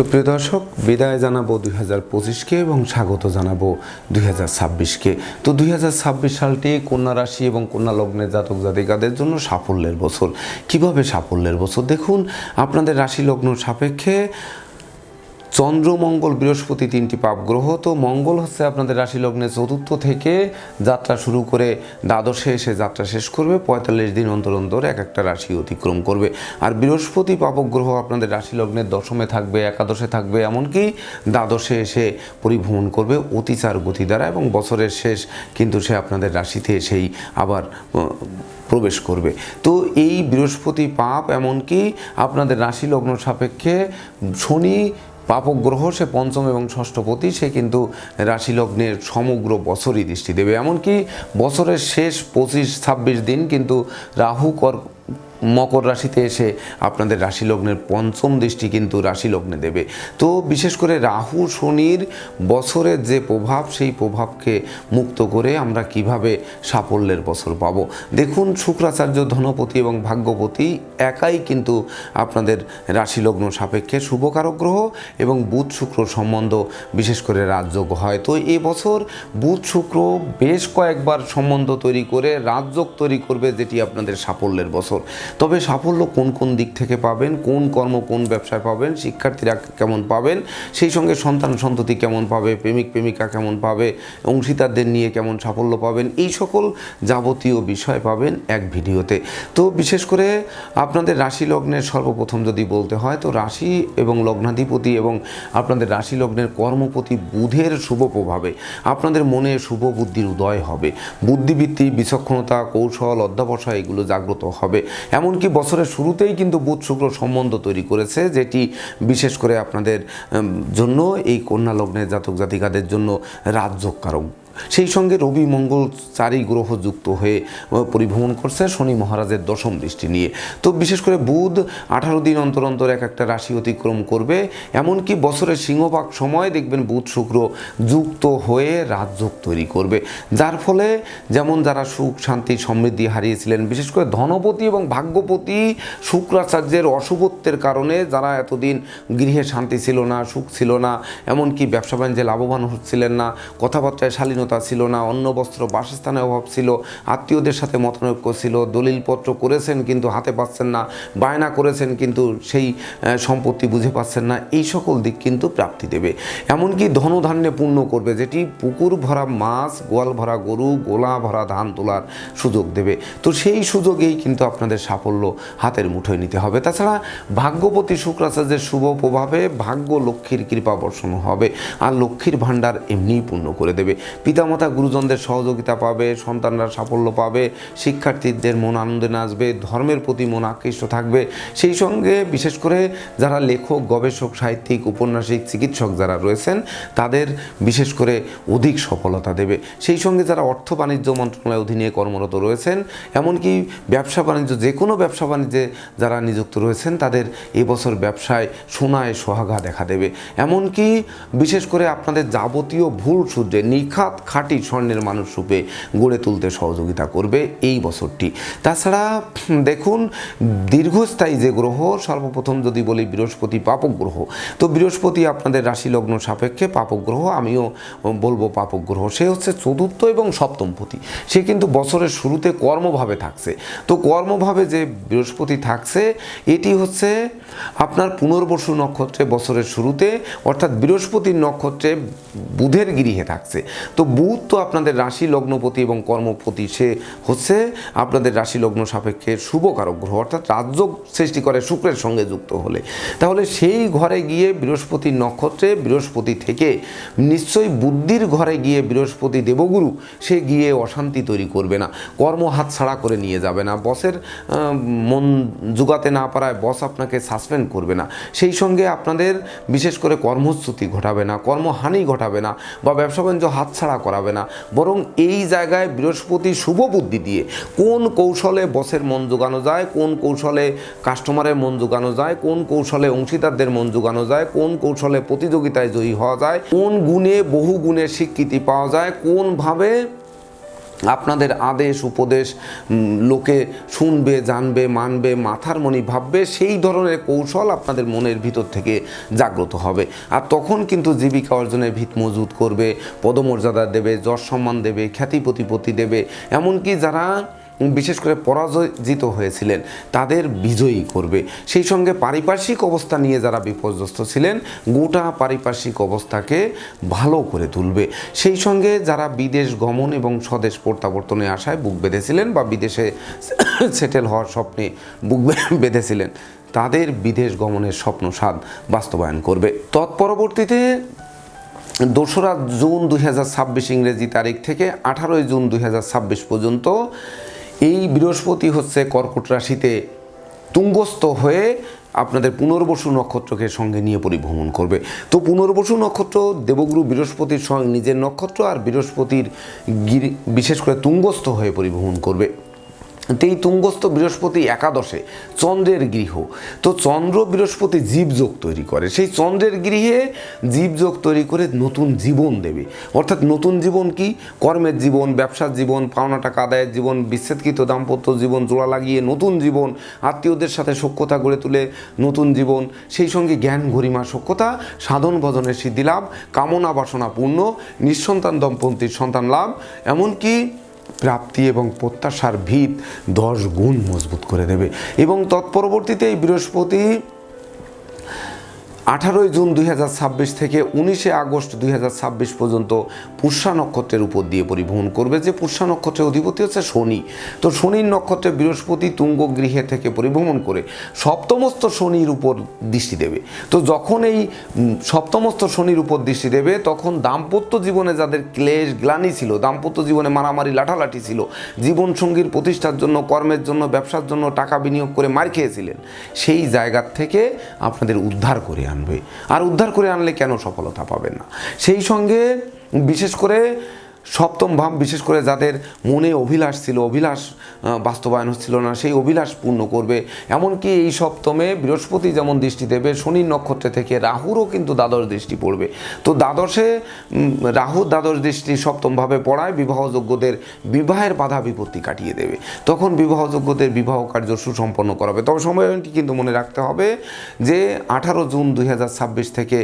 সুপ্রিয় দর্শক, বিদায় জানাব দুই হাজার পঁচিশকে এবং স্বাগত জানাব দুই হাজার ছাব্বিশকে। তো দুই হাজার ছাব্বিশ সালটি কন্যা রাশি এবং কন্যা লগ্নের জাতক জাতিকাদের জন্য সাফল্যের বছর। কীভাবে সাফল্যের বছর? দেখুন, আপনাদের রাশি লগ্ন সাপেক্ষে চন্দ্র মঙ্গল বৃহস্পতি তিনটি পাপ গ্রহ। তো মঙ্গল হচ্ছে আপনাদের রাশি লগ্নে চতুর্থ থেকে যাত্রা শুরু করে দ্বাদশে এসে যাত্রা শেষ করবে, পঁয়তাল্লিশ দিন অন্তর অন্তর এক একটা রাশি অতিক্রম করবে। আর বৃহস্পতি পাপক গ্রহ আপনাদের রাশি লগ্নের দশমে থাকবে, একাদশে থাকবে, এমনকি দ্বাদশে এসে পরিভ্রমণ করবে অতিচার গতি দ্বারা এবং বছরের শেষ কিন্তু সে আপনাদের রাশিতে এসেই আবার প্রবেশ করবে। তো এই বৃহস্পতি পাপ এমনকি আপনাদের রাশি লগ্ন সাপেক্ষে শনি পাপক গ্রহ সে পঞ্চম এবং ষষ্ঠপতি সে কিন্তু রাশি লগ্নের সমগ্র বছরই দৃষ্টি দেবে। এমনকি বছরের শেষ পঁচিশ ছাব্বিশ দিন কিন্তু রাহু কর মকর রাশিতে এসে আপনাদের রাশি লগ্নের পঞ্চম দৃষ্টি কিন্তু রাশি লগ্নে দেবে। তো বিশেষ করে রাহু, শনির বছরের যে প্রভাব, সেই প্রভাবকে মুক্ত করে আমরা কীভাবে সাফল্যের বছর পাব? দেখুন, শুক্রাচার্য ধনপতি এবং ভাগ্যপতি একাই কিন্তু আপনাদের রাশি লগ্ন সাপেক্ষে শুভকারক গ্রহ এবং বুধ শুক্র সম্বন্ধ বিশেষ করে রাজযোগ হয়। তো এ বছর বুধ শুক্র বেশ কয়েকবার সম্বন্ধ তৈরি করে রাজযোগ তৈরি করবে, যেটি আপনাদের সাফল্যের বছর। তবে সাফল্য কোন কোন দিক থেকে পাবেন, কোন কর্ম কোন ব্যবসায় পাবেন, শিক্ষার্থীরা কেমন পাবেন, সেই সঙ্গে সন্তান সন্ততি কেমন পাবে, প্রেমিক প্রেমিকা কেমন পাবে, অংশীদারদের নিয়ে কেমন সাফল্য পাবেন, এই সকল যাবতীয় বিষয় পাবেন এক ভিডিওতে। তো বিশেষ করে আপনাদের রাশি লগ্নের সর্বপ্রথম যদি বলতে হয়, তো রাশি এবং লগ্নাধিপতি এবং আপনাদের রাশি লগ্নের কর্মপতি বুধের শুভ প্রভাবে আপনাদের মনে শুভ বুদ্ধির উদয় হবে। বুদ্ধিবৃত্তি, বিচক্ষণতা, কৌশল, অধ্যাবসায় এগুলো জাগ্রত হবে। এমনকি বছরের শুরুতেই কিন্তু বুধ শুক্র সম্বন্ধ তৈরি করেছে, যেটি বিশেষ করে আপনাদের জন্য এই কন্যা লগ্নের জাতক জাতিকাদের জন্য রাজযোগ রাজযোগকারক সেই সঙ্গে রবি মঙ্গল চারি গ্রহ যুক্ত হয়ে পরিভ্রমণ করছে শনি মহারাজের দশম দৃষ্টি নিয়ে। তো বিশেষ করে বুধ আঠারো দিন অন্তর অন্তর এক একটা রাশি অতিক্রম করবে, এমনকি বছরের সিংহভাগ সময় দেখবেন বুধ শুক্র যুক্ত হয়ে রাজযোগ তৈরি করবে। যার ফলে যেমন যারা সুখ, শান্তি, সমৃদ্ধি হারিয়েছিলেন, বিশেষ করে ধনপতি এবং ভাগ্যপতি শুক্রাচার্যের অশুভত্বের কারণে যারা এতদিন গৃহে শান্তি ছিল না, সুখ ছিল না, এমনকি ব্যবসা বাণিজ্যে লাভবান হচ্ছিলেন না, কথাবার্তায় শালীনতা ছিল না, অন্য বস্ত্র বাসস্থানের অভাব ছিল, আত্মীয়দের সাথে মতানৈক্য ছিল, দলিলপত্র করেছেন কিন্তু হাতে পাচ্ছেন না, বায়না করেছেন কিন্তু সেই সম্পত্তি বুঝে পাচ্ছেন না, এই সকল দিক কিন্তু প্রাপ্তি দেবে। এমনকি ধনধান্যে পূর্ণ করবে, যেটি পুকুর ভরা মাছ, গোয়াল ভরা গরু, গোলা ভরা ধান তোলার সুযোগ দেবে। তো সেই সুযোগেই কিন্তু আপনাদের সাফল্য হাতের মুঠোয় নিতে হবে। তাছাড়া ভাগ্যপতি শুক্রাচার্যের শুভ প্রভাবে ভাগ্য লক্ষ্মীর কৃপা বর্ষণ হবে, আর লক্ষ্মীর ভাণ্ডার এমনিই পূর্ণ করে দেবে। পিতামাতা গুরুজনদের সহযোগিতা পাবে, সন্তানরা সাফল্য পাবে, শিক্ষার্থীদের মন আনন্দে নাচবে, ধর্মের প্রতি মন আকৃষ্ট থাকবে। সেই সঙ্গে বিশেষ করে যারা লেখক, গবেষক, সাহিত্যিক, উপন্যাসিক, চিকিৎসক যারা রয়েছেন, তাদের বিশেষ করে অধিক সফলতা দেবে। সেই সঙ্গে যারা অর্থ বাণিজ্য মন্ত্রণালয়ের অধীনে কর্মরত রয়েছেন, এমনকি ব্যবসা বাণিজ্য, যে কোনো ব্যবসা বাণিজ্যে যারা নিযুক্ত রয়েছেন, তাদের এবছর ব্যবসায় সোনায় সোহাগা দেখা দেবে। এমনকি বিশেষ করে আপনাদের যাবতীয় ভুল সূত্রে নিখাত খাঁটি স্বর্ণের মানুষ রূপে গড়ে তুলতে সহযোগিতা করবে এই বছরটি। তাছাড়া, দেখুন, দীর্ঘস্থায়ী যে গ্রহ, সর্বপ্রথম যদি বলি বৃহস্পতি পাপক গ্রহ তো বৃহস্পতি আপনাদের রাশি লগ্ন সাপেক্ষে পাপক গ্রহ আমিও বলব পাপক গ্রহ সে হচ্ছে চতুর্থ এবং সপ্তমপতি সে কিন্তু বছরের শুরুতে কর্মভাবে থাকছে। তো কর্মভাবে যে বৃহস্পতি থাকছে, এটি হচ্ছে আপনার পুনর্বসু নক্ষত্রে বছরের শুরুতে, অর্থাৎ বৃহস্পতির নক্ষত্রে বুধের গৃহে থাকছে। তো বুধ তো আপনাদের রাশি লগ্নপতি এবং কর্মপতি সে হচ্ছে আপনাদের রাশি লগ্ন সাপেক্ষে শুভকারক গ্রহ, অর্থাৎ রাজযোগ সৃষ্টি করে শুক্রের সঙ্গে যুক্ত হলে। তাহলে সেই ঘরে গিয়ে বৃহস্পতির নক্ষত্রে, বৃহস্পতি থেকে নিশ্চয়ই বুদ্ধির ঘরে গিয়ে বৃহস্পতি দেবগুরু সে গিয়ে অশান্তি তৈরি করবে না, কর্ম হাত ছাড়া করে নিয়ে যাবে না, বসের মন জোগাতে না পারায় বস আপনাকে সাসপেন্ড করবে না। সেই সঙ্গে আপনাদের বিশেষ করে কর্মচ্যুতি ঘটাবে না, কর্মহানি ঘটাবে না বা ব্যবসা বাণিজ্য হাতছাড়া করাবে না। বরং এই জায়গায় বৃহস্পতি শুভ বুদ্ধি দিয়ে কোন কৌশলে বসের মন জোগানো যায়, কোন কৌশলে কাস্টমারের মন জোগানো যায়, কোন কৌশলে অংশীদারদের মন জোগানো যায়, কোন কৌশলে প্রতিযোগিতায় জয়ী হওয়া যায়, কোন গুণে বহু গুণে স্বীকৃতি পাওয়া যায়, কোনভাবে আপনাদের আদেশ, উপদেশ লোকে শুনবে, জানবে, মানবে, মাথার মনি ভাববে, সেই ধরনের কৌশল আপনাদের মনের ভিতর থেকে জাগ্রত হবে। আর তখন কিন্তু জীবিকা অর্জনের ভিত মজুত করবে, পদমর্যাদা দেবে, যশ সম্মান দেবে, খ্যাতি প্রতিপত্তি দেবে। এমনকি যারা বিশেষ করে পরাজিত হয়েছিলেন, তাদের বিজয়ী করবে। সেই সঙ্গে পারিপার্শ্বিক অবস্থা নিয়ে যারা বিপর্যস্ত ছিলেন, গোটা পারিপার্শ্বিক অবস্থাকে ভালো করে তুলবে। সেই সঙ্গে যারা বিদেশ গমন এবং স্বদেশ প্রত্যাবর্তনে আশায় বুক বেঁধেছিলেন বা বিদেশে সেটেল হওয়ার স্বপ্নে বুক বেঁধেছিলেন, তাদের বিদেশ গমনের স্বপ্ন স্বাদ বাস্তবায়ন করবে। তৎপরবর্তীতে দোসরা জুন দুই হাজার ছাব্বিশ ইংরেজি তারিখ থেকে আঠারোই জুন দুই হাজার ছাব্বিশ পর্যন্ত এই বৃহস্পতি হচ্ছে কর্কট রাশিতে তুঙ্গস্থ হয়ে আপনাদের পুনর্বসু নক্ষত্রকে সঙ্গে নিয়ে পরিভ্রমণ করবে। তো পুনর্বসু নক্ষত্র দেবগুরু বৃহস্পতির সঙ্গে নিজের নক্ষত্র আর বৃহস্পতির গিরি বিশেষ করে তুঙ্গস্থ হয়ে পরিভ্রমণ করবে। এই তুঙ্গস্থ বৃহস্পতি একাদশে চন্দ্রের গৃহ। তো চন্দ্র বৃহস্পতি জীবযোগ তৈরি করে। সেই চন্দ্রের গৃহে জীবযোগ তৈরি করে নতুন জীবন দেবে। অর্থাৎ নতুন জীবন কি? কর্মের জীবন, ব্যবসার জীবন, পাওনা টাকা, আদায়ের জীবন, বিচ্ছেদকৃত দাম্পত্য জীবন, জোড়া লাগিয়ে নতুন জীবন, আত্মীয়দের সাথে সখ্যতা গড়ে তুলে নতুন জীবন, সেই সঙ্গে জ্ঞান গরিমা সখ্যতা, সাধন ভজনের সিদ্ধি লাভ, কামনা বাসনা পূর্ণ, নিঃসন্তান দম্পতির সন্তান লাভ, এমনকি প্রাপ্তি এবং প্রত্যাশার ভিত দশ গুণ মজবুত করে দেবে। এবং তৎপরবর্তীতে এই বৃহস্পতি আঠারোই জুন দুই হাজার ছাব্বিশ থেকে উনিশে আগস্ট দুই হাজার ছাব্বিশ পর্যন্ত পুষ্যা নক্ষত্রের উপর দিয়ে পরিবহন করবে। যে পুষ্যা নক্ষত্রের অধিপতি হচ্ছে শনি। তো শনির নক্ষত্রে বৃহস্পতি তুঙ্গ গৃহে থেকে পরিভ্রমণ করে সপ্তমস্ত শনির উপর দৃষ্টি দেবে। তো যখন এই সপ্তমস্ত শনির উপর দৃষ্টি দেবে, তখন দাম্পত্য জীবনে যাদের ক্লেশ, গ্লানি ছিল, দাম্পত্য জীবনে মারামারি, লাঠালাঠি ছিল, জীবনসঙ্গীর প্রতিষ্ঠার জন্য, কর্মের জন্য, ব্যবসার জন্য টাকা বিনিয়োগ করে মার খেয়েছিলেন, সেই জায়গার থেকে আপনাদের উদ্ধার করে আনবে। আর উদ্ধার করে আনলে কেন সফলতা পাবে না? সেই সঙ্গে বিশেষ করে সপ্তম ভাব, বিশেষ করে যাদের মনে অভিলাষ ছিল, অভিলাষ বাস্তবায়ন হচ্ছিল না, সেই অভিলাষ পূর্ণ করবে। এমনকি এই সপ্তমে বৃহস্পতি যেমন দৃষ্টি দেবে, শনির নক্ষত্রে থেকে রাহুরও কিন্তু দ্বাদশ দৃষ্টি পড়বে। তো দ্বাদশে রাহুর দ্বাদশ দৃষ্টি সপ্তমভাবে পড়ায়, বিবাহযোগ্যদের বিবাহের বাধা বিপত্তি কাটিয়ে দেবে। তখন বিবাহযোগ্যদের বিবাহ কার্য সুসম্পন্ন করাবে। তবে সময়টি কিন্তু মনে রাখতে হবে যে আঠারো জুন দুই হাজার ছাব্বিশ থেকে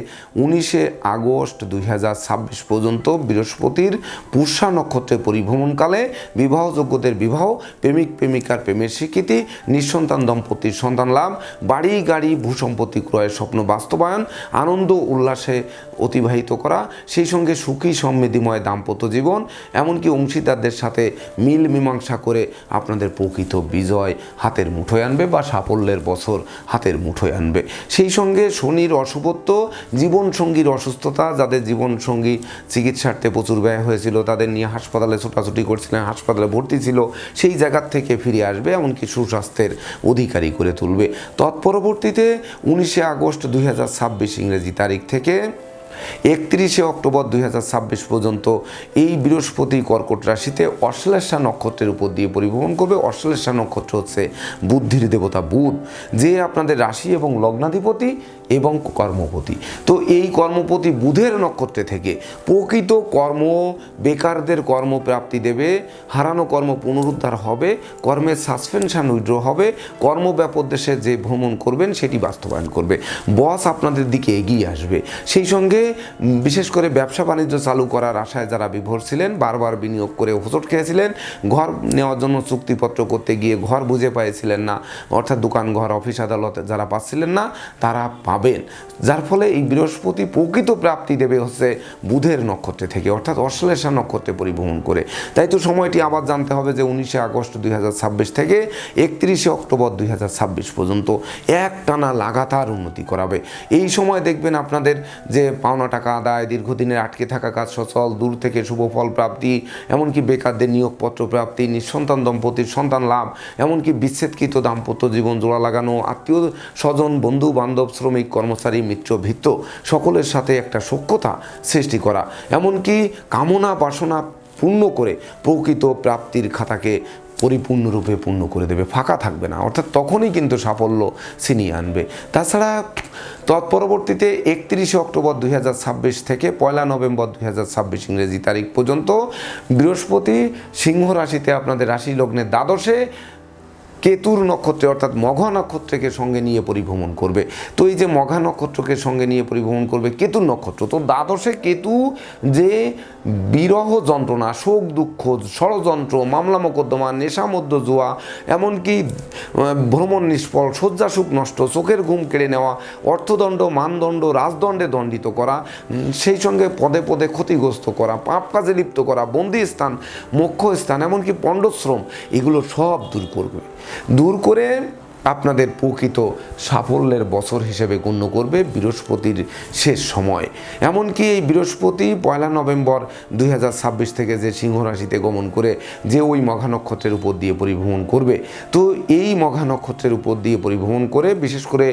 উনিশে আগস্ট দুই হাজার ছাব্বিশ পর্যন্ত বৃহস্পতির পুষ্যা নক্ষত্রে পরিভ্রমণকালে বিবাহযোগ্যদের বিবাহ, প্রেমিক, প্রেমিকার প্রেমের স্বীকৃতি, নিঃসন্তান দম্পতির সন্তান লাভ, বাড়ি, গাড়ি, ভূসম্পত্তি ক্রয়ের স্বপ্ন বাস্তবায়ন, আনন্দ, উল্লাসে অতিবাহিত করা, সেই সঙ্গে সুখী সমৃদ্ধিময় দাম্পত্য জীবন, এমনকি অংশীদারদের সাথে মিল মীমাংসা করে আপনাদের প্রকৃত বিজয় হাতের মুঠোয় আনবে বা সাফল্যের বছর হাতের মুঠোয় আনবে। সেই সঙ্গে শনির অশুভত্ব, জীবনসঙ্গীর অসুস্থতা, যাদের জীবনসঙ্গী চিকিৎসার্থে প্রচুর ব্যয় হয়েছিল, তাদের নিয়ে হাসপাতালে ছোটাছুটি করছিলেন, হাসপাতালে ভর্তি ছিল, সেই জায়গার থেকে ফিরে আসবে, এমনকি সুস্বাস্থ্যের অধিকারী করে তুলবে। তৎপরবর্তীতে উনিশে আগস্ট দুই হাজার ছাব্বিশ ইংরেজি তারিখ থেকে একত্রিশে অক্টোবর দুই হাজার ছাব্বিশ পর্যন্ত এই বৃহস্পতি কর্কট রাশিতে অশ্লেষা নক্ষত্রের উপর দিয়ে পরিভ্রমণ করবে। অশ্লেষা নক্ষত্র হচ্ছে বুদ্ধির দেবতা বুধ, যে আপনাদের রাশি এবং লগ্নাধিপতি এবং কর্মপতি। তো এই কর্মপতি বুধের নক্ষত্রে থেকে প্রকৃত কর্ম, বেকারদের কর্মপ্রাপ্তি দেবে, হারানো কর্ম পুনরুদ্ধার হবে, কর্মের সাসপেনশান উইড্র হবে কর্মব্যাপদেশে যে ভ্রমণ করবেন সেটি বাস্তবায়ন করবে। বস আপনাদের দিকে এগিয়ে আসবে। সেই সঙ্গে বিশেষ করে ব্যবসা বাণিজ্য চালু করার আশায় যারা বিভোর ছিলেন, বারবার বিনিয়োগ করে হোঁচট খেয়েছিলেন, ঘর নেওয়ার জন্য চুক্তিপত্র করতে গিয়ে ঘর বুঝে পাইছিলেন না, অর্থাৎ দোকান, ঘর, অফিস, আদালতে যারা পাচ্ছিলেন না, তারা পাবেন, যার ফলে এই বৃহস্পতি প্রকৃত প্রাপ্তি দেবে হচ্ছে বুধের নক্ষত্রে থেকে, অর্থাৎ অশ্লেষা নক্ষত্রে পরিভ্রমণ করে। তাই তো সময়টি আবার জানতে হবে যে উনিশে আগস্ট দুই হাজার ছাব্বিশ থেকে একত্রিশে অক্টোবর দুই হাজার ছাব্বিশ পর্যন্ত এক টানা লাগাতার উন্নতি করাবে। এই সময় দেখবেন আপনাদের যে পাওনা টাকা আদায়, দীর্ঘদিনের আটকে থাকা কাজ সচল, দূর থেকে শুভ ফল প্রাপ্তি, এমনকি বেকারদের নিয়োগপত্র প্রাপ্তি, নিঃসন্তান দম্পতির সন্তান লাভ, এমনকি বিচ্ছেদকৃত দাম্পত্য জীবন জোড়া লাগানো, আত্মীয় স্বজন বন্ধু বান্ধব শ্রমিক কর্মচারী, মিত্র ভিত্ত সকলের সাথে একটা সখ্যতা সৃষ্টি করা। এমনকি কামনা বাসনা পূর্ণ করে প্রকৃত প্রাপ্তির খাতাকে পরিপূর্ণরূপে পূর্ণ করে দেবে, ফাঁকা থাকবে না। অর্থাৎ তখনই কিন্তু সাফল্য ছিনিয়ে আনবে। তাছাড়া তৎপরবর্তীতে একত্রিশে অক্টোবর দুই হাজার ছাব্বিশ থেকে পয়লা নভেম্বর দুই হাজার ছাব্বিশ ইংরেজি তারিখ পর্যন্ত বৃহস্পতি সিংহ রাশিতে আপনাদের রাশি লগ্নের দ্বাদশে কেতুর নক্ষত্রে, অর্থাৎ মঘা নক্ষত্রকে সঙ্গে নিয়ে পরিভ্রমণ করবে। তো এই যে মঘা নক্ষত্রকে সঙ্গে নিয়ে পরিভ্রমণ করবে কেতুর নক্ষত্র, তো দ্বাদশে কেতু যে বিরহ যন্ত্রণা, শোক, দুঃখ, ষড়যন্ত্র, মামলা, মোকদ্দমা, নেশা, মধ্য জুয়া, এমনকি ভ্রমণ নিষ্ফল, শয্যা, সুখ নষ্ট চোখের ঘুম কেড়ে নেওয়া, অর্থদণ্ড, মানদণ্ড, রাজদণ্ডে দণ্ডিত করা সেই সঙ্গে পদে পদে ক্ষতিগ্রস্ত করা, পাপ কাজে লিপ্ত করা বন্দি স্থান মোক্ষ স্থান এমনকি পণ্ডশ্রম, এগুলো সব দূর করবে। দূর করে আপনাদের প্রকৃত সাফল্যের বছর হিসেবে গণ্য করবে বৃহস্পতির শেষ সময়। এমনকি এই বৃহস্পতি পয়লা নভেম্বর দুই হাজার ছাব্বিশ থেকে যে সিংহ রাশিতে গমন করে যে ওই মঘা নক্ষত্রের উপর দিয়ে পরিভ্রমণ করবে, তো এই মঘা নক্ষত্রের উপর দিয়ে পরিভ্রমণ করে বিশেষ করে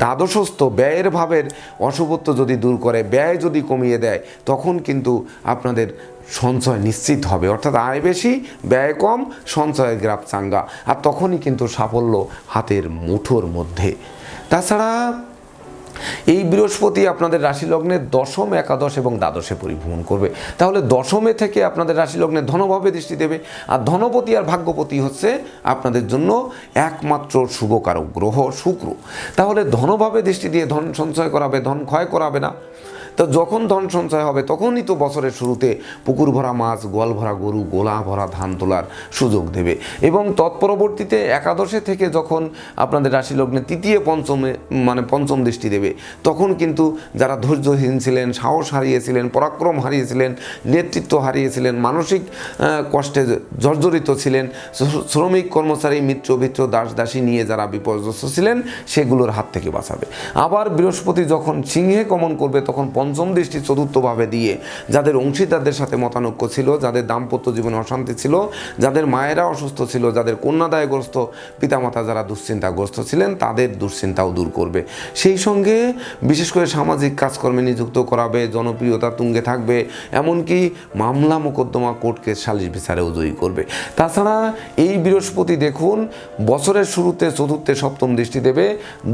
দ্বাদশস্থ ব্যয়ের ভাবের অশুভত্ব যদি দূর করে, ব্যয় যদি কমিয়ে দেয়, তখন কিন্তু আপনাদের সঞ্চয় নিশ্চিত হবে। অর্থাৎ আয় বেশি, ব্যয় কম, সঞ্চয়ের গ্রাফ চাঙ্গা। আর তখনই কিন্তু সাফল্য হাতের মুঠোর মধ্যে। তাছাড়া এই বৃহস্পতি আপনাদের রাশি লগ্নের দশম, একাদশ এবং দ্বাদশে পরিভ্রমণ করবে। তাহলে দশমে থেকে আপনাদের রাশি লগ্নে ধনভাবে দৃষ্টি দেবে। আর ধনপতি আর ভাগ্যপতি হচ্ছে আপনাদের জন্য একমাত্র শুভকারক গ্রহ শুক্র। তাহলে ধনভাবে দৃষ্টি দিয়ে ধন সঞ্চয় করাবে, ধন ক্ষয় করাবে না। তো যখন ধন সঞ্চয় হবে, তখনই তো বছরের শুরুতে পুকুর ভরা মাছ, গোয়াল ভরা গরু, গোলা ভরা ধান তোলার সুযোগ দেবে। এবং তৎপরবর্তীতে একাদশে থেকে যখন আপনাদের রাশি লগ্নে তৃতীয় পঞ্চমে মানে পঞ্চম দৃষ্টি দেবে, তখন কিন্তু যারা ধৈর্যহীন ছিলেন, সাহস হারিয়েছিলেন, পরাক্রম হারিয়েছিলেন, নেতৃত্ব হারিয়েছিলেন, মানসিক কষ্টে জর্জরিত ছিলেন শ্রমিক কর্মচারী মিত্র ভিত্র দাস, দাসী নিয়ে যারা বিপর্যস্ত ছিলেন, সেগুলোর হাত থেকে বাঁচাবে। আবার বৃহস্পতি যখন সিংহে গমন করবে, তখন পঞ্চম দৃষ্টি চতুর্থভাবে দিয়ে যাদের অংশীদারদের সাথে মতানৈক্য ছিল, যাদের দাম্পত্য জীবনে অশান্তি ছিল, যাদের মায়েরা অসুস্থ ছিল, যাদের কন্যাদায়গ্রস্ত পিতামাতা যারা দুশ্চিন্তাগ্রস্ত ছিলেন, তাদের দুশ্চিন্তাও দূর করবে। সেই সঙ্গে বিশেষ করে সামাজিক কাজকর্মে নিযুক্ত করাবে, জনপ্রিয়তা তুঙ্গে থাকবে, এমনকি মামলা মোকদ্দমা কোর্ট কেস সালিশ বিচারেও জয়ী করবে। তাছাড়া এই বৃহস্পতি দেখুন, বছরের শুরুতে চতুর্থে সপ্তম দৃষ্টি দেবে,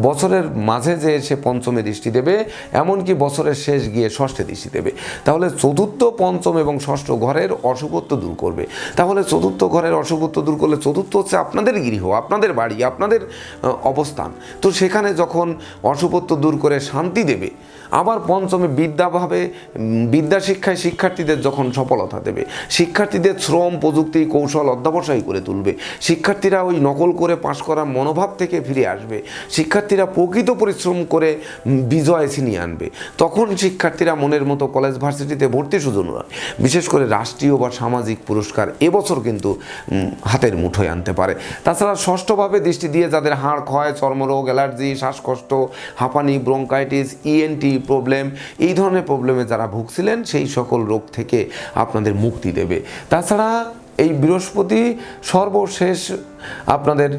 বছরের মাঝে যে সে পঞ্চমে দৃষ্টি দেবে, এমনকি বছরের শেষ গিয়ে ষষ্ঠে দৃষ্টি দেবে। তাহলে চতুর্থ, পঞ্চম এবং ষষ্ঠ ঘরের অশুভত্ব দূর করবে। তাহলে চতুর্থ ঘরের অশুভত্ব দূর করলে চতুর্থ হচ্ছে আপনাদের গৃহ, আপনাদের বাড়ি, আপনাদের অবস্থান। তো সেখানে যখন অশুভত্ব দূর করে শান্তি দেবে আবার পঞ্চমে বিদ্যাভাবে বিদ্যা শিক্ষায় শিক্ষার্থীদের যখন সফলতা দেবে, শিক্ষার্থীদের শ্রম, প্রযুক্তি, কৌশল অধ্যাবসায়ী করে তুলবে, শিক্ষার্থীরা ওই নকল করে পাশ করার মনোভাব থেকে ফিরে আসবে, শিক্ষার্থীরা প্রকৃত পরিশ্রম করে বিজয় ছিনিয়ে আনবে। তখন শিক্ষার্থীরা মনের মতো কলেজ ভার্সিটিতে ভর্তি সুযোগ নয়। বিশেষ করে রাষ্ট্রীয় বা সামাজিক পুরস্কার এবছর কিন্তু হাতের মুঠোয় আনতে পারে। তাছাড়া ষষ্ঠভাবে দৃষ্টি দিয়ে যাদের হাড় ক্ষয়, চর্মরোগ, অ্যালার্জি, শ্বাসকষ্ট, হাঁপানি, ব্রঙ্কাইটিস ইএনটি প্রবলেম এই ধরনের প্রবলেমে যারা ভুগছিলেন সেই সকল রোগ থেকে আপনাদের মুক্তি দেবে। তাছাড়া এই বৃহস্পতি সর্বশেষ আপনাদের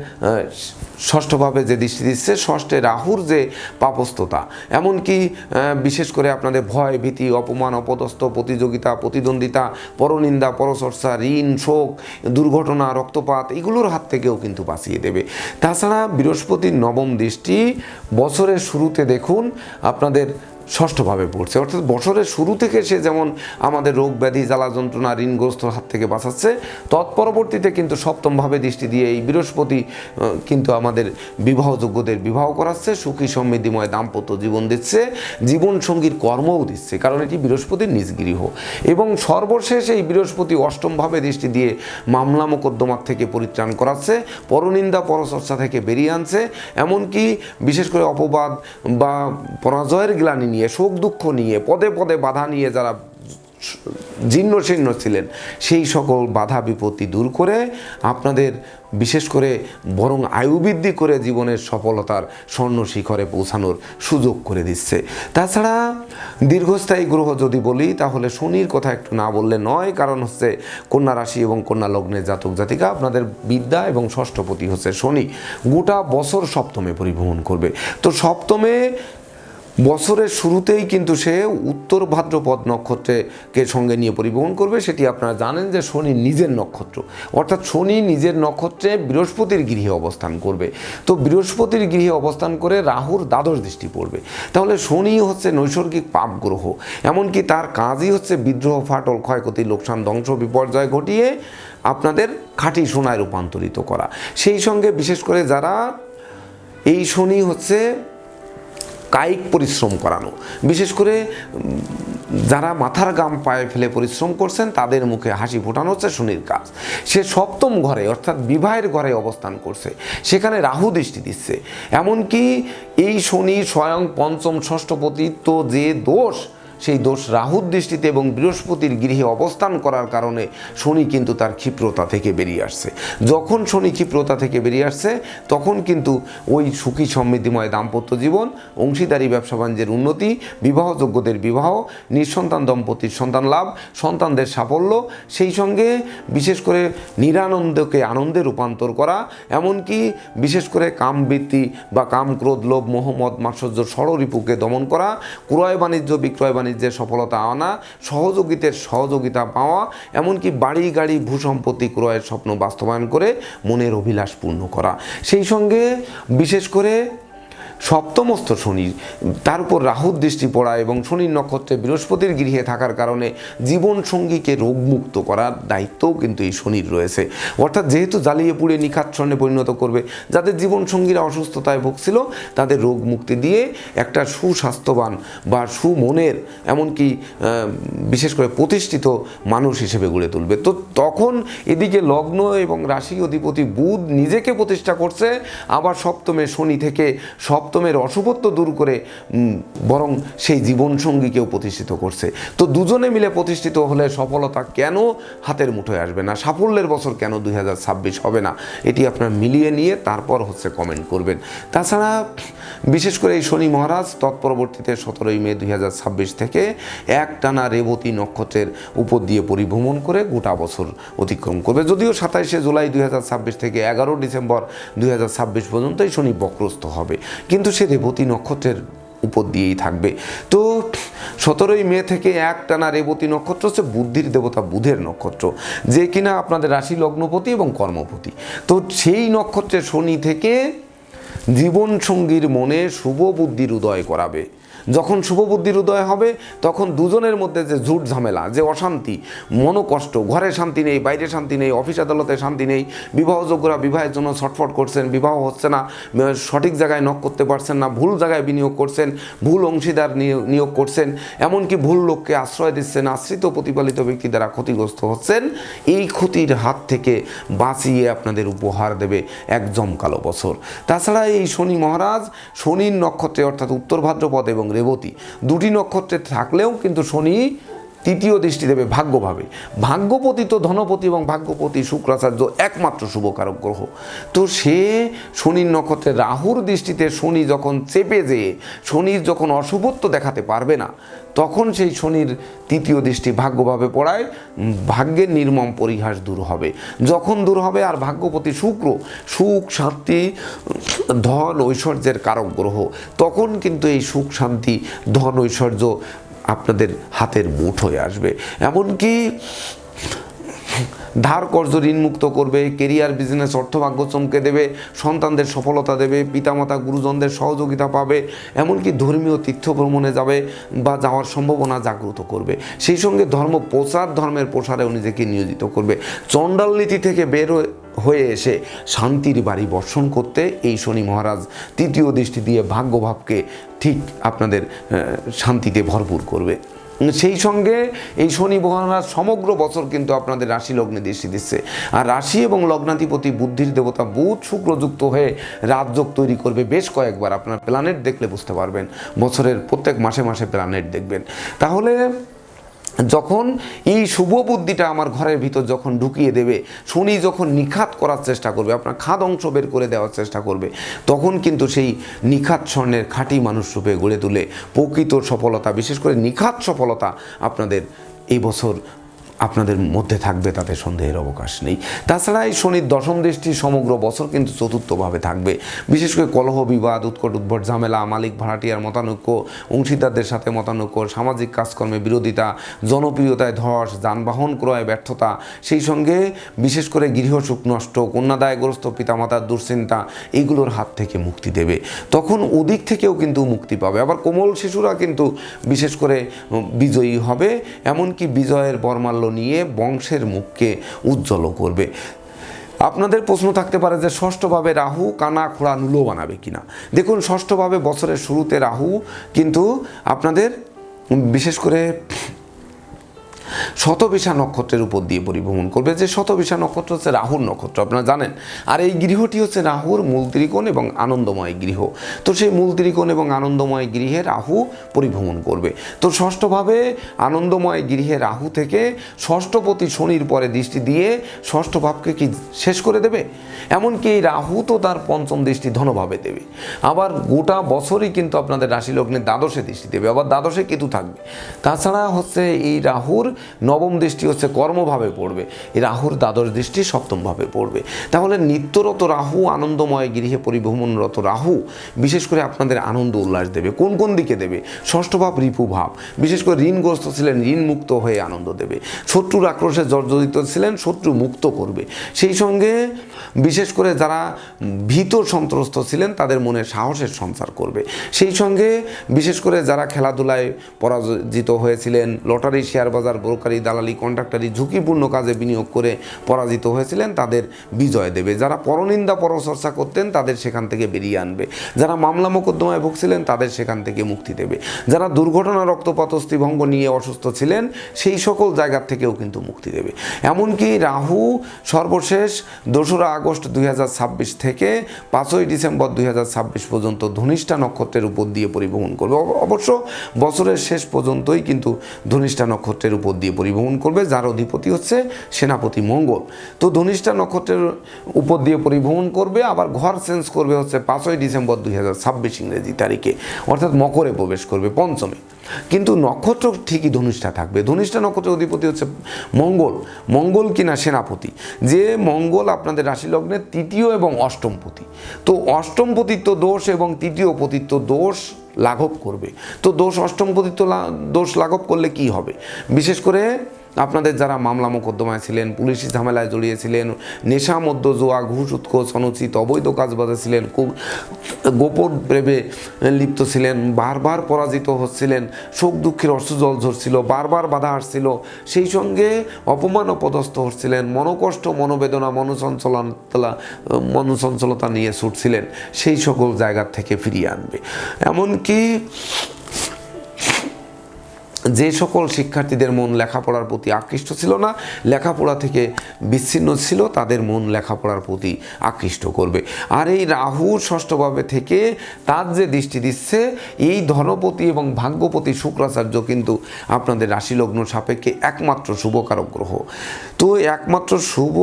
ষষ্ঠভাবে যে দৃষ্টি দিচ্ছে, ষষ্ঠে রাহুর যে পাপস্থতা। এমনকি বিশেষ করে আপনাদের ভয়, ভীতি, অপমান, অপদস্থ, প্রতিযোগিতা, প্রতিদ্বন্দ্বিতা, পরনিন্দা, পরচর্চা, ঋণ, শোক, দুর্ঘটনা, রক্তপাত, এগুলোর হাত থেকেও কিন্তু বাঁচিয়ে দেবে। তাছাড়া বৃহস্পতির নবম দৃষ্টি, বছরের শুরুতে দেখুন, আপনাদের ষষ্ঠভাবে পড়ছে। অর্থাৎ বছরের শুরু থেকে সে যেমন আমাদের রোগ ব্যাধি, জ্বালা যন্ত্রণা, ঋণগ্রস্ত হাত থেকে বাঁচাচ্ছে, তৎপরবর্তীতে কিন্তু সপ্তমভাবে দৃষ্টি দিয়ে এই বৃহস্পতি কিন্তু আমাদের বিবাহযোগ্যদের বিবাহ করাচ্ছে, সুখী সমৃদ্ধিময় দাম্পত্য জীবন দিচ্ছে জীবন সঙ্গীর কর্মও দিচ্ছে, কারণ এটি বৃহস্পতির নিজ গৃহ এবং সর্বশেষ এই বৃহস্পতি অষ্টমভাবে দৃষ্টি দিয়ে মামলা মোকদ্দমার থেকে পরিত্রাণ করাচ্ছে, পরনিন্দা, পরচর্চা থেকে বেরিয়ে আনছে, এমনকি বিশেষ করে অপবাদ বা পরাজয়ের গ্লানি নিয়ে শোক দুঃখ নিয়ে, পদে পদে বাধা নিয়ে যারা জীর্ণ শীর্ণ ছিলেন, সেই সকল বাধা বিপত্তি দূর করে আপনাদের বিশেষ করে বরং আয়ু বৃদ্ধি করে জীবনের সফলতার স্বর্ণ শিখরে পৌঁছানোর সুযোগ করে দিচ্ছে। তাছাড়া দীর্ঘস্থায়ী গ্রহ যদি বলি, তাহলে শনির কথা একটু না বললে নয়, কারণ হচ্ছে কন্যা রাশি এবং কন্যা লগ্নের জাতক জাতিকা, আপনাদের বিদ্যা এবং ষষ্ঠপতি হচ্ছে শনি। গোটা বছর সপ্তমে পরিভ্রমণ করবে। তো সপ্তমে বছরের শুরুতেই কিন্তু সে উত্তর ভাদ্রপদ নক্ষত্রকে সঙ্গে নিয়ে পরিবহন করবে, সেটি আপনারা জানেন যে শনি নিজের নক্ষত্র। অর্থাৎ শনি নিজের নক্ষত্রে বৃহস্পতির গৃহে অবস্থান করবে। তো বৃহস্পতির গৃহে অবস্থান করে রাহুর দ্বাদশ দৃষ্টি পড়বে। তাহলে শনি হচ্ছে নৈসর্গিক পাপ গ্রহ, এমনকি তার কাজই হচ্ছে বিদ্রোহ, ফাটল, ক্ষয়ক্ষতি, লোকসান, ধ্বংস, বিপর্যয় ঘটিয়ে আপনাদের খাঁটি সোনায় রূপান্তরিত করা। সেই সঙ্গে বিশেষ করে যারা এই শনি হচ্ছে কায়িক পরিশ্রম করানো। বিশেষ করে যারা মাথার গাম পায়ে ফেলে পরিশ্রম করছেন, তাদের মুখে হাসি ফোটানো হচ্ছে শনির কাজ। সে সপ্তম ঘরে, অর্থাৎ বিবাহের ঘরে অবস্থান করছে। সেখানে রাহু দৃষ্টি দিচ্ছে। এমনকি এই শনি স্বয়ং পঞ্চম ষষ্ঠপতিত্ব যে দোষ সেই দোষ রাহুর দৃষ্টিতে এবং বৃহস্পতির গৃহে অবস্থান করার কারণে শনি কিন্তু তার ক্ষিপ্রতা থেকে বেরিয়ে আসছে। যখন শনি ক্ষিপ্রতা থেকে বেরিয়ে আসছে, তখন কিন্তু ওই সুখী সমৃদ্ধিময় দাম্পত্য জীবন, অংশীদারি ব্যবসা বাণিজ্যের উন্নতি, বিবাহযোগ্যদের বিবাহ, নিঃসন্তান দম্পতির সন্তান লাভ, সন্তানদের সাফল্য, সেই সঙ্গে বিশেষ করে নিরানন্দকে আনন্দে রূপান্তর করা, এমনকি বিশেষ করে কামবৃত্তি বা কাম ক্রোধ লোভ মোহাম্মদ মাৎসর্য ষড়রিপুকে দমন করা, ক্রয় বাণিজ্য, বিক্রয় বাণিজ্যে সফলতা আনা, সহযোগিতার সহযোগিতা পাওয়া, এমনকি বাড়ি গাড়ি ভূসম্পত্তি ক্রয়ের স্বপ্ন বাস্তবায়ন করে মনের অভিলাষ পূর্ণ করা। সেই সঙ্গে বিশেষ করে সপ্তমস্ত শনি। তার উপর রাহুর দৃষ্টি পড়া এবং শনির নক্ষত্রে বৃহস্পতির গৃহে থাকার কারণে জীবন সঙ্গীকে রোগমুক্ত করার দায়িত্বও কিন্তু এই শনির রয়েছে। অর্থাৎ যেহেতু জ্বালিয়ে পুড়ে নিখাচ্ছন্নে পরিণত করবে, যাদের জীবন সঙ্গীরা অসুস্থতায় ভুগছিল, তাদের রোগ মুক্তি দিয়ে একটা সুস্বাস্থ্যবান বা সুমনের এমনকি বিশেষ করে প্রতিষ্ঠিত মানুষ হিসেবে গড়ে তুলবে। তো তখন এদিকে লগ্ন এবং রাশি অধিপতি বুধ নিজেকে প্রতিষ্ঠা করছে, আবার সপ্তমে শনি থেকে সপ্তমের অশুভত্ব দূর করে বরং সেই জীবনসঙ্গীকেও প্রতিষ্ঠিত করছে। তো দুজনে মিলে প্রতিষ্ঠিত হলে সফলতা কেন হাতের মুঠোয় আসবে না? সাফল্যের বছর কেন দুই হাজার ছাব্বিশ হবে না? এটি আপনার মিলিয়ে নিয়ে তারপর হচ্ছে কমেন্ট করবেন। তাছাড়া, বিশেষ করে এই শনি মহারাজ তৎপরবর্তীতে সতেরোই মে দুই হাজার ছাব্বিশ থেকে এক টানা রেবতী নক্ষত্রের উপর দিয়ে পরিভ্রমণ করে গোটা বছর অতিক্রম করবে। যদিও সাতাইশে জুলাই দুই হাজার ছাব্বিশ থেকে এগারো ডিসেম্বর দুই পর্যন্তই শনি বক্রস্ত হবে। কিন্তু সে রেবতী নক্ষত্রের উপর দিয়েই থাকবে। তো সতেরোই মে থেকে এক টানা রেবতী নক্ষত্র হচ্ছে বুদ্ধির দেবতা, বুধের নক্ষত্র, যে কিনা আপনাদের রাশি লগ্নপতি এবং কর্মপতি। তো সেই নক্ষত্রে শনি থেকে জীবনসঙ্গীর মনে শুভ বুদ্ধির উদয় করাবে। যখন শুভ বুদ্ধির উদয় হবে, তখন দুজনের মধ্যে যে ঝুট ঝামেলা, যে অশান্তি, মনোকষ্ট, ঘরে শান্তি নেই, বাইরে শান্তি নেই, অফিস আদালতে শান্তি নেই, বিবাহযোগ্যরা বিবাহের জন্য ছটফট করছেন, বিবাহ হচ্ছে না সঠিক জায়গায় নক করতে পারছেন না, ভুল জায়গায় বিনিয়োগ করছেন, ভুল অংশীদার নিয়োগ করছেন, এমনকি ভুল লোককে আশ্রয় দিচ্ছেন, আশ্রিত প্রতিপালিত ব্যক্তি দ্বারা ক্ষতিগ্রস্ত হচ্ছেন, এই ক্ষতির হাত থেকে বাঁচিয়ে আপনাদের উপহার দেবে এক জমকালো বছর। তাছাড়া এই শনি মহারাজ, শনির নক্ষত্রে অর্থাৎ উত্তর ভাদ্রপদ এবং রেবতী দুটি নক্ষত্রে থাকলেও কিন্তু শনি তৃতীয় দৃষ্টি দেবে ভাগ্যভাবে। ভাগ্যপতি তো ধনপতি এবং ভাগ্যপতি শুক্রাচার্য একমাত্র শুভকারক গ্রহ। তো সে শনির নক্ষত্রে রাহুর দৃষ্টিতে শনি যখন চেপে যেয়ে, শনির যখন অশুভত্ব দেখাতে পারবে না, তখন সেই শনির তৃতীয় দৃষ্টি ভাগ্যভাবে পড়ায় ভাগ্যের নির্মম পরিহাস দূর হবে। যখন দূর হবে আর ভাগ্যপতি শুক্র, সুখ, শান্তি, ধন, ঐশ্বর্যের কারক গ্রহ, তখন কিন্তু এই সুখ, শান্তি, ধন, ঐশ্বর্য আপনাদের হাতের মুঠোয় আসবে। এমনকি ধার কর্জ ঋণমুক্ত করবে, কেরিয়ার, বিজনেস, অর্থভাগ্য চমকে দেবে, সন্তানদের সফলতা দেবে, পিতামাতা, গুরুজনদের সহযোগিতা পাবে, এমনকি ধর্মীয় তীর্থ ভ্রমণে যাবে বা যাওয়ার সম্ভাবনা জাগ্রত করবে। সেই সঙ্গে ধর্ম প্রচার, ধর্মের প্রসারেও নিজেকে নিয়োজিত করবে। চণ্ডাল নীতি থেকে বের হয়ে- হয়ে এসে শান্তির বাড়ি বর্ষণ করতে এই শনি মহারাজ তৃতীয় দৃষ্টি দিয়ে ভাগ্যভাবকে ঠিক আপনাদের শান্তিতে ভরপুর করবে। সেই সঙ্গে এই শনি মহারাজ সমগ্র বছর কিন্তু আপনাদের রাশি লগ্নে দৃষ্টি দিচ্ছে। আর রাশি এবং লগ্নাধিপতি বুদ্ধির দেবতা বুধ শুক্রযুক্ত হয়ে রাজযোগ তৈরি করবে বেশ কয়েকবার। আপনার প্ল্যানেট দেখলে বুঝতে পারবেন, বছরের প্রত্যেক মাসে মাসে প্ল্যানেট দেখবেন। তাহলে যখন এই শুভ বুদ্ধিটা আমার ঘরের ভিতর যখন ঢুকিয়ে দেবে, শনি যখন নিখাত করার চেষ্টা করবে, আপনার খাদ অংশ বের করে দেওয়ার চেষ্টা করবে, তখন কিন্তু সেই নিখাত স্বর্ণের খাঁটি মানুষ রূপে গড়ে তুলে প্রকৃত সফলতা, বিশেষ করে নিখাত সফলতা আপনাদের এই বছর আপনাদের মধ্যে থাকবে, তাতে সন্দেহের অবকাশ নেই। তাছাড়া এই শনির দশম দৃষ্টি সমগ্র বছর কিন্তু চতুর্থভাবে থাকবে। বিশেষ করে কলহ, বিবাদ, উৎকট, উদ্ভট, ঝামেলা, মালিক, ভাড়াটিয়ার মতানৈক্য, অংশীদারদের সাথে মতানৈক্য, সামাজিক কাজকর্মে বিরোধিতা, জনপ্রিয়তায় ধস, যানবাহন ক্রয় ব্যর্থতা, সেই সঙ্গে বিশেষ করে গৃহসুখ নষ্ট কন্যাদায়গ্রস্ত পিতামাতার দুশ্চিন্তা এইগুলোর হাত থেকে মুক্তি দেবে। তখন ওদিক থেকেও কিন্তু মুক্তি পাবে। আবার কোমল শিশুরা কিন্তু বিশেষ করে বিজয়ী হবে। এমনকি বিজয়ের বর্মাল্য নিয়ে বংশের মুখকে উজ্জ্বল করবে। আপনাদের প্রশ্ন থাকতে পারে যে ষষ্ঠভাবে রাহু কানা খোড়া নুলো বানাবে কিনা। দেখুন, ষষ্ঠভাবে বছরের শুরুতে রাহু কিন্তু আপনাদের, বিশেষ করে শতবিশা নক্ষত্রের উপর দিয়ে পরিভ্রমণ করবে। যে শতবিশা নক্ষত্র হচ্ছে রাহুর নক্ষত্র, আপনারা জানেন। আর এই গৃহটি হচ্ছে রাহুর মূল ত্রিকোণ এবং আনন্দময় গৃহ। তো সেই মূল ত্রিকোণ এবং আনন্দময় গৃহে রাহু পরিভ্রমণ করবে। তো ষষ্ঠভাবে আনন্দময় গৃহে রাহু থেকে ষষ্ঠপতি শনির পরে দৃষ্টি দিয়ে ষষ্ঠ ভাবকে কি শেষ করে দেবে? এমনকি এই রাহু তো তার পঞ্চম দৃষ্টি ধনভাবে দেবে। আবার গোটা বছরই কিন্তু আপনাদের রাশি লগ্নে দ্বাদশে দৃষ্টি দেবে, আবার দ্বাদশে কেতু থাকবে। তাছাড়া হচ্ছে এই রাহুর নবম দৃষ্টি হচ্ছে কর্মভাবে পড়বে। এই রাহুর দ্বাদশ দৃষ্টি সপ্তমভাবে পড়বে। তাহলে নিত্যরত রাহু, আনন্দময় গৃহে পরিভ্রমণরত রাহু, বিশেষ করে আপনাদের আনন্দ উল্লাস দেবে। কোন কোন দিকে দেবে? ষষ্ঠ ভাব, রিপু ভাব। বিশেষ করে ঋণগ্রস্ত ছিলেন ঋণ মুক্ত হয়ে আনন্দ দেবে। শত্রুর আক্রোশে জর্জরিত ছিলেন, শত্রু মুক্ত করবে। সেই সঙ্গে বিশেষ করে যারা ভীত সন্ত্রস্ত ছিলেন, তাদের মনে সাহসের সঞ্চার করবে। সেই সঙ্গে বিশেষ করে যারা খেলাধুলায় পরাজিত হয়েছিলেন, লটারি, শেয়ার বাজার ব্রোকারি দালালি কন্ট্রাক্টারি ঝুঁকিপূর্ণ কাজে বিনিয়োগ করে পরাজিত হয়েছিলেন, তাদের বিজয় দেবে। যারা পরনিন্দা, পরচর্চা করতেন, তাদের সেখান থেকে বেরিয়ে আনবে। যারা মামলা মোকদ্দমায় ভুগছিলেন, তাদের সেখান থেকে মুক্তি দেবে। যারা দুর্ঘটনা রক্তপাত অস্থিভঙ্গ নিয়ে অসুস্থ ছিলেন, সেই সকল জায়গার থেকেও কিন্তু মুক্তি দেবে। এমনকি রাহু সর্বশেষ দোসরা আগস্ট দুই হাজার ছাব্বিশ থেকে পাঁচই ডিসেম্বর দুই হাজার ছাব্বিশ পর্যন্ত ধনিষ্ঠা নক্ষত্রের উপর দিয়ে পরিবহন করবে। অবশ্য বছরের শেষ পর্যন্তই কিন্তু ধনিষ্ঠা নক্ষত্রের উপর দিয়ে পরিভ্রমণ করবে, যার অধিপতি হচ্ছে সেনাপতি মঙ্গল। তো ধনিষ্ঠা নক্ষত্রের উপর দিয়ে পরিভ্রমণ করবে, আবার ঘর চেঞ্জ করবে হচ্ছে পাঁচই ডিসেম্বর দুই হাজার ছাব্বিশ ইংরেজি তারিখে। অর্থাৎ মকরে প্রবেশ করবে পঞ্চমে। কিন্তু নক্ষত্র ঠিকই ধনুষ্ঠা থাকবে। ধনুষ্ঠা নক্ষত্রের অধিপতি হচ্ছে মঙ্গল। মঙ্গল কিনা সেনাপতি। যে মঙ্গল আপনাদের রাশি লগ্নের তৃতীয় এবং অষ্টম পতি। তো অষ্টম পতিত্ব দোষ এবং তৃতীয় পতিত্ব দোষ লাঘব করবে। তো দোষ অষ্টম পতিত্ব দোষ লাঘব করলে কি হবে? বিশেষ করে আপনাদের যারা মামলা মোকদ্দমায় ছিলেন, পুলিশি ঝামেলায় জড়িয়েছিলেন, নেশা মধ্য জোয়া, ঘুষ উৎকোচ, অনুচিত, অবৈধ কাজ বাজাছিলেন খুব গোপন প্রেমে লিপ্ত ছিলেন, বারবার পরাজিত হচ্ছিলেন, শোক দুঃখের অর্থজল ঝরছিল, বারবার বাধা আসছিল, সেই সঙ্গে অপমান পদস্থ হচ্ছিলেন, মনোকষ্ট, মনোবেদনা মনোচঞ্চলতা মনোচঞ্চলতা নিয়ে ছুটছিলেন, সেই সকল জায়গার থেকে ফিরিয়ে আনবে। এমনকি যে সকল শিক্ষার্থীদের মন লেখাপড়ার প্রতি আকৃষ্ট ছিল না, লেখাপড়া থেকে বিচ্ছিন্ন ছিল, তাদের মন লেখাপড়ার প্রতি আকৃষ্ট করবে। আর এই রাহু ষষ্ঠভাবে থেকে তার যে দৃষ্টি দিচ্ছে, এই ধনপতি এবং ভাগ্যপতি শুক্রাচার্য কিন্তু আপনাদের রাশিলগ্ন সাপেক্ষে একমাত্র শুভকারক গ্রহ। তো একমাত্র শুভ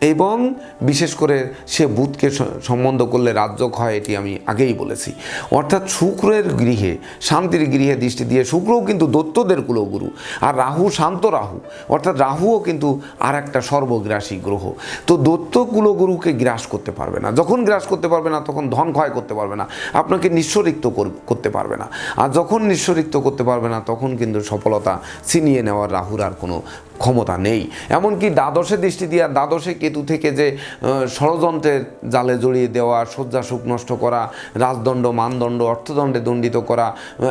এবং বিশেষ করে সে বুধকে সম্বন্ধ করলে রাজ্যক হয়, এটি আমি আগেই বলেছি। অর্থাৎ শুক্রের গৃহে, শান্তির গৃহে দৃষ্টি দিয়ে শুক্রও কিন্তু দত্তদের কুলগুরু, আর রাহু শান্ত রাহু। অর্থাৎ রাহুও কিন্তু আর একটা সর্বগ্রাসী গ্রহ। তো দত্ত কুলগুরুকে গ্রাস করতে পারবে না। যখন গ্রাস করতে পারবে না, তখন ধন ক্ষয় করতে পারবে না। আপনাকে নিঃস্বরিক্ত কর- করতে পারবে না। আর যখন নিঃস্বরিক্ত করতে পারবে না, তখন কিন্তু সফলতা ছিনিয়ে নেওয়ার রাহুর আর কোনো ক্ষমতা নেই। এমনকি দ্বাদশে দৃষ্টি দিয়া দ্বাদশে কেতু থেকে যে ষড়যন্ত্রের জালে জড়িয়ে দেওয়া শয্যা সুখ নষ্ট করা, রাজদণ্ড, মানদণ্ড, অর্থদণ্ডে দণ্ডিত করা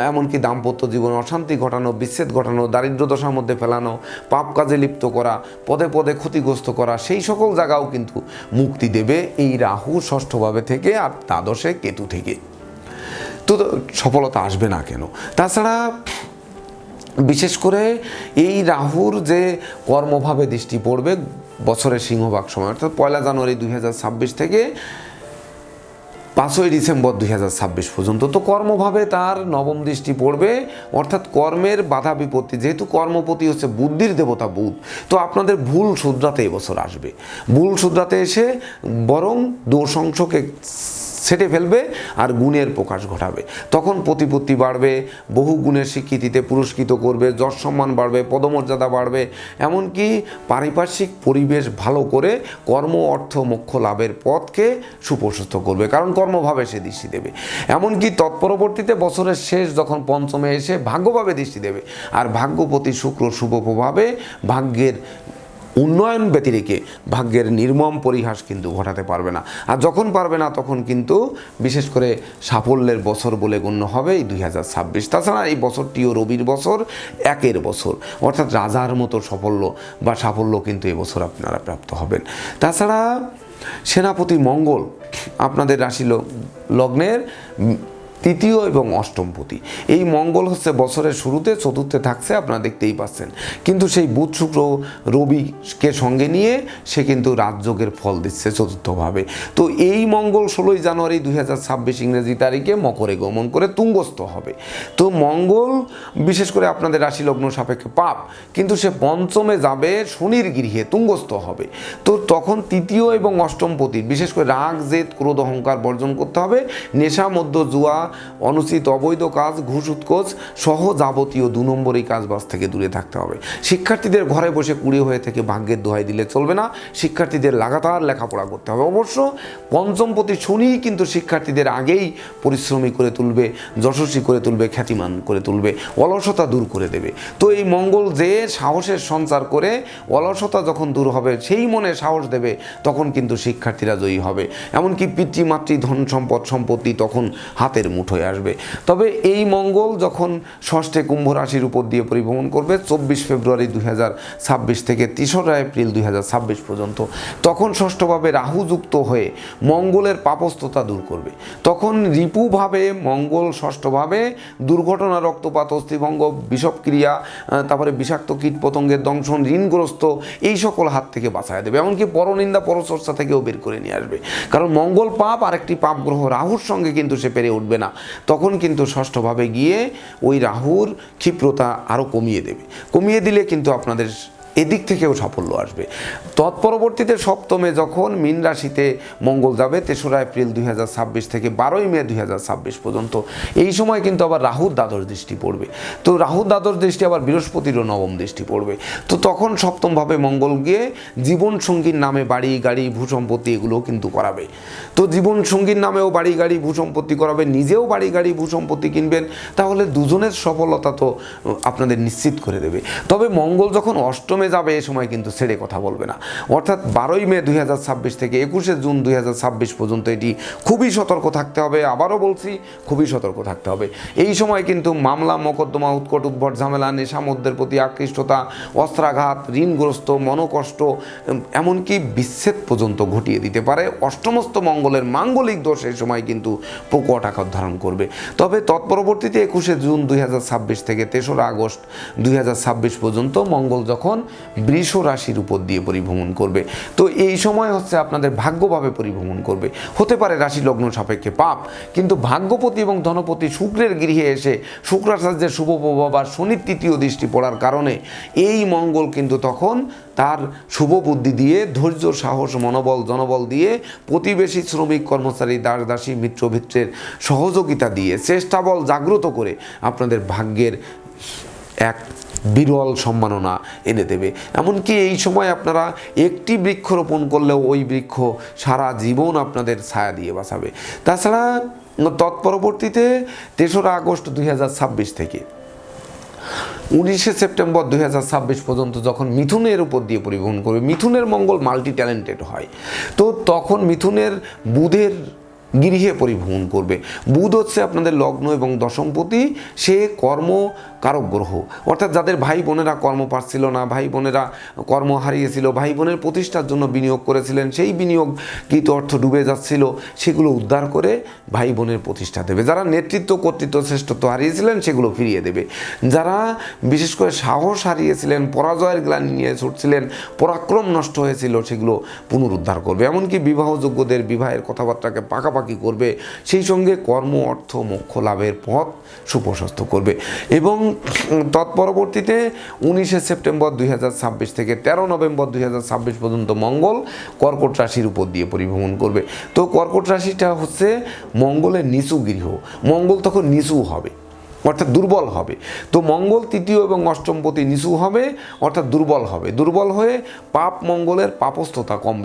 এমনকি দাম্পত্য জীবনে, অশান্তি ঘটানো, বিচ্ছেদ ঘটানো দারিদ্র দশার মধ্যে ফেলানো, পাপ কাজে লিপ্ত করা, পদে পদে ক্ষতিগ্রস্ত করা, সেই সকল জায়গাও কিন্তু মুক্তি দেবে এই রাহু ষষ্ঠভাবে থেকে আর দ্বাদশে কেতু থেকে। তো সফলতা আসবে না কেন? তাছাড়া বিশেষ করে এই রাহুর যে কর্মভাবে দৃষ্টি পড়বে বছরের সিংহভাগ সময়, অর্থাৎ পয়লা জানুয়ারি দুই হাজার ছাব্বিশ থেকে পাঁচই ডিসেম্বর দুই হাজার ছাব্বিশ পর্যন্ত। তো কর্মভাবে তার নবম দৃষ্টি পড়বে, অর্থাৎ কর্মের বাধা বিপত্তি, যেহেতু কর্মপতি হচ্ছে বুদ্ধির দেবতা বুধ, তো আপনাদের ভুল শুধরাতে এবছর আসবে। ভুল শুধরাতে এসে বরং দোষ অংশকে সেটে ফেলবে আর গুণের প্রকাশ ঘটাবে। তখন প্রতিপত্তি বাড়বে, বহু গুণের স্বীকৃতিতে পুরস্কৃত করবে, যশ সম্মান বাড়বে, পদমর্যাদা বাড়বে। এমনকি পারিপার্শ্বিক পরিবেশ ভালো করে কর্ম, অর্থ, মোক্ষ লাভের পথকে সুপ্রশস্ত করবে, কারণ কর্মভাবে সে দৃষ্টি দেবে। এমনকি তৎপরবর্তীতে বছরের শেষ যখন পঞ্চমে এসে ভাগ্যভাবে দৃষ্টি দেবে। আর ভাগ্যপতি শুক্র শুভ প্রভাবে ভাগ্যের উন্নয়ন ব্যতিরেকে ভাগ্যের নির্মম পরিহাস কিন্তু ঘটাতে পারবে না। আর যখন পারবে না, তখন কিন্তু বিশেষ করে সাফল্যের বছর বলে গণ্য হবে এই দুই হাজার ছাব্বিশ। তাছাড়া এই বছরটিও রবির বছর, একের বছর। অর্থাৎ রাজার মতো সাফল্য বা সাফল্য কিন্তু এবছর আপনারা প্রাপ্ত হবেন। তাছাড়া সেনাপতি মঙ্গল, আপনাদের রাশি লগ্নের তৃতীয় এবং অষ্টম অষ্টমপতি এই মঙ্গল হচ্ছে বছরের শুরুতে, চতুর্থে থাকছে, আপনারা দেখতেই পাচ্ছেন। কিন্তু সেই বুধ, শুক্র রবিকে সঙ্গে নিয়ে সে কিন্তু রাজযোগের ফল দিচ্ছে চতুর্থভাবে। তো এই মঙ্গল ষোলোই জানুয়ারি দুই হাজার ছাব্বিশ ইংরেজি তারিখে মকরে গমন করে তুঙ্গস্থ হবে। তো মঙ্গল, বিশেষ করে আপনাদের রাশি লগ্ন সাপেক্ষে পাপ, কিন্তু সে পঞ্চমে যাবে শনির গৃহে, তুঙ্গস্থ হবে। তো তখন তৃতীয় এবং অষ্টম অষ্টমপতির বিশেষ করে রাগ, জেদ, ক্রোধ, অহংকার বর্জন করতে হবে। নেশা মধ্য জুয়া অনুচিত অবৈধ কাজ ঘুষ উৎকোচ সহ যাবতীয় দু নম্বরই কাজবাজ থেকে দূরে থাকতে হবে। শিক্ষার্থীদের ঘরে বসে কুড়ি হয়ে থেকে ভাগ্যের দোহাই দিলে চলবে না। শিক্ষার্থীদের লাগাতার লেখাপড়া করতে হবে। অবশ্য পঞ্চম প্রতি শনি কিন্তু শিক্ষার্থীদের আগেই পরিশ্রমী করে তুলবে, যশস্বী করে তুলবে, খ্যাতিমান করে তুলবে, অলসতা দূর করে দেবে। তো এই মঙ্গল যে সাহসের সঞ্চার করে, অলসতা যখন দূর হবে, সেই মনে সাহস দেবে, তখন কিন্তু শিক্ষার্থীরা জয়ী হবে। এমনকি পিতৃমাতৃ ধন সম্পদ সম্পত্তি তখন হাতের মুঠোয় আসবে। তবে এই মঙ্গল যখন ষষ্ঠে কুম্ভ রাশির উপর দিয়ে পরিভ্রমণ করবে, চব্বিশ ফেব্রুয়ারি দুই হাজার ছাব্বিশ থেকে তেসরা এপ্রিল দুই হাজার ছাব্বিশ পর্যন্ত, তখন ষষ্ঠভাবে রাহুযুক্ত হয়ে মঙ্গলের পাপস্থতা দূর করবে। তখন রিপুভাবে মঙ্গল ষষ্ঠভাবে দুর্ঘটনা, রক্তপাত, অস্থিভঙ্গ, বিষক্রিয়া তারপরে বিষাক্ত কীট পতঙ্গের দংশন, ঋণগ্রস্ত, এই সকল হাত থেকে বাঁচায় দেবে। এমনকি পরনিন্দা, পরচর্চা থেকেও বের করে নিয়ে আসবে। কারণ মঙ্গল পাপ আরেকটি পাপ গ্রহ রাহুর সঙ্গে কিন্তু সে পেরে উঠবে না। তখন কিন্তু ষষ্ঠভাবে গিয়ে ওই রাহুর ক্ষিপ্রতা আরও কমিয়ে দেবে। কমিয়ে দিলে কিন্তু আপনাদের এদিক থেকেও সাফল্য আসবে। তৎপরবর্তীতে সপ্তমে যখন মীন রাশিতে মঙ্গল যাবে, তেসরা এপ্রিল দুই হাজার ছাব্বিশ থেকে বারোই মে দুই হাজার ছাব্বিশ পর্যন্ত। এই সময় কিন্তু আবার রাহুর দ্বাদশ দৃষ্টি পড়বে। তো রাহুর দ্বাদশ দৃষ্টি আবার বৃহস্পতিরও নবম দৃষ্টি পড়বে। তো তখন সপ্তমভাবে মঙ্গল গিয়ে জীবন সঙ্গীর নামে বাড়ি, গাড়ি, ভূসম্পত্তি এগুলোও কিন্তু করাবে। তো জীবন সঙ্গীর নামেও বাড়ি, গাড়ি, ভূসম্পত্তি করাবে, নিজেও বাড়ি, গাড়ি, ভূসম্পত্তি কিনবেন, তাহলে দুজনের সফলতা তো আপনাদের নিশ্চিত করে দেবে। তবে মঙ্গল যখন অষ্টমে যাবে, এ সময় কিন্তু ছেড়ে কথা বলবে না। অর্থাৎ বারোই মে দুই হাজার ছাব্বিশ থেকে একুশে জুন দুই হাজার ছাব্বিশ পর্যন্ত এটি খুবই সতর্ক থাকতে হবে। আবারও বলছি, খুবই সতর্ক থাকতে হবে। এই সময় কিন্তু মামলা, মোকদ্দমা, উৎকট উদ্ভট ঝামেলা, নেশামদ্যের প্রতি আকৃষ্টতা, অস্ত্রাঘাত, ঋণগ্রস্ত, মনোকষ্ট এমনকি বিচ্ছেদ পর্যন্ত ঘটিয়ে দিতে পারে। অষ্টমস্ত মঙ্গলের মাঙ্গলিক দোষ এই সময় কিন্তু প্রকট আকার ধারণ করবে। তবে তৎপরবর্তীতে একুশে জুন দুই হাজার ছাব্বিশ থেকে তেসরা আগস্ট দুই হাজার ছাব্বিশ পর্যন্ত মঙ্গল যখন বৃষ রাশির উপর দিয়ে পরিভ্রমণ করবে। তো এই সময় হচ্ছে আপনাদের ভাগ্যভাবে পরিভ্রমণ করবে। হতে পারে রাশি লগ্ন সাপেক্ষে পাপ, কিন্তু ভাগ্যপতি এবং ধনপতি শুক্রের গৃহে এসে শুক্রাচার্যের শুভ প্রভাব আর শনির তৃতীয় দৃষ্টি পড়ার কারণে এই মঙ্গল কিন্তু তখন তার শুভ বুদ্ধি দিয়ে, ধৈর্য, সাহস, মনোবল, জনবল দিয়ে প্রতিবেশী শ্রমিক, কর্মচারী, দাস, দাসী, মিত্র ভিত্রের সহযোগিতা দিয়ে, চেষ্টাবল, জাগ্রত করে আপনাদের ভাগ্যের এক বিরল সম্মাননা এনে দেবে। এমনকি এই সময় আপনারা একটি বৃক্ষ রোপণ করলেও ওই বৃক্ষ সারা জীবন আপনাদের ছায়া দিয়ে বাঁচাবে। তাছাড়া তৎপরবর্তীতে তেসরা আগস্ট দুই হাজার ছাব্বিশ থেকে উনিশে সেপ্টেম্বর দুই হাজার ছাব্বিশ পর্যন্ত যখন মিথুনের উপর দিয়ে পরিবহন করবে, মিথুনের মঙ্গল মাল্টি ট্যালেন্টেড হয়, তো তখন মিথুনের বুধের গৃহে পরিভ্রমণ করবে। বুধ হচ্ছে আপনাদের লগ্ন এবং দশমপতি, সে কর্ম কারক গ্রহ অর্থাৎ যাদের ভাই বোনেরা কর্ম পাচ্ছিল না, ভাই বোনেরা কর্ম হারিয়েছিল, ভাই বোনের প্রতিষ্ঠার জন্য বিনিয়োগ করেছিলেন, সেই বিনিয়োগকৃত অর্থ ডুবে যাচ্ছিল, সেগুলো উদ্ধার করে ভাই বোনের প্রতিষ্ঠা দেবে। যারা নেতৃত্ব, কর্তৃত্ব, শ্রেষ্ঠত্ব হারিয়েছিলেন, সেগুলো ফিরিয়ে দেবে। যারা বিশেষ করে সাহস হারিয়েছিলেন, পরাজয়ের গ্লানি নিয়ে ছুটছিলেন, পরাক্রম নষ্ট হয়েছিল, সেগুলো পুনরুদ্ধার করবে। এমনকি বিবাহযোগ্যদের বিবাহের কথাবার্তাকে পাকাপাকি করবে, সেই সঙ্গে কর্ম, অর্থ, মোক্ষ লাভের পথ সুপ্রশস্ত করবে। এবং তৎপরবর্তীতে উনিশে সেপ্টেম্বর দুই হাজার ছাব্বিশ থেকে তেরো নভেম্বর দুই হাজার ছাব্বিশ পর্যন্ত মঙ্গল কর্কট রাশির উপর দিয়ে পরিভ্রমণ করবে। তো কর্কট রাশিটা হচ্ছে মঙ্গলের নিচু গৃহ। মঙ্গল তখন নিচু হবে, অর্থাৎ দুর্বল হবে। তো মঙ্গল তৃতীয় এবং অষ্টমপতি নিচু হবে, অর্থাৎ দুর্বল হবে। দুর্বল হয়ে পাপ মঙ্গলের পাপস্থতা কমবে।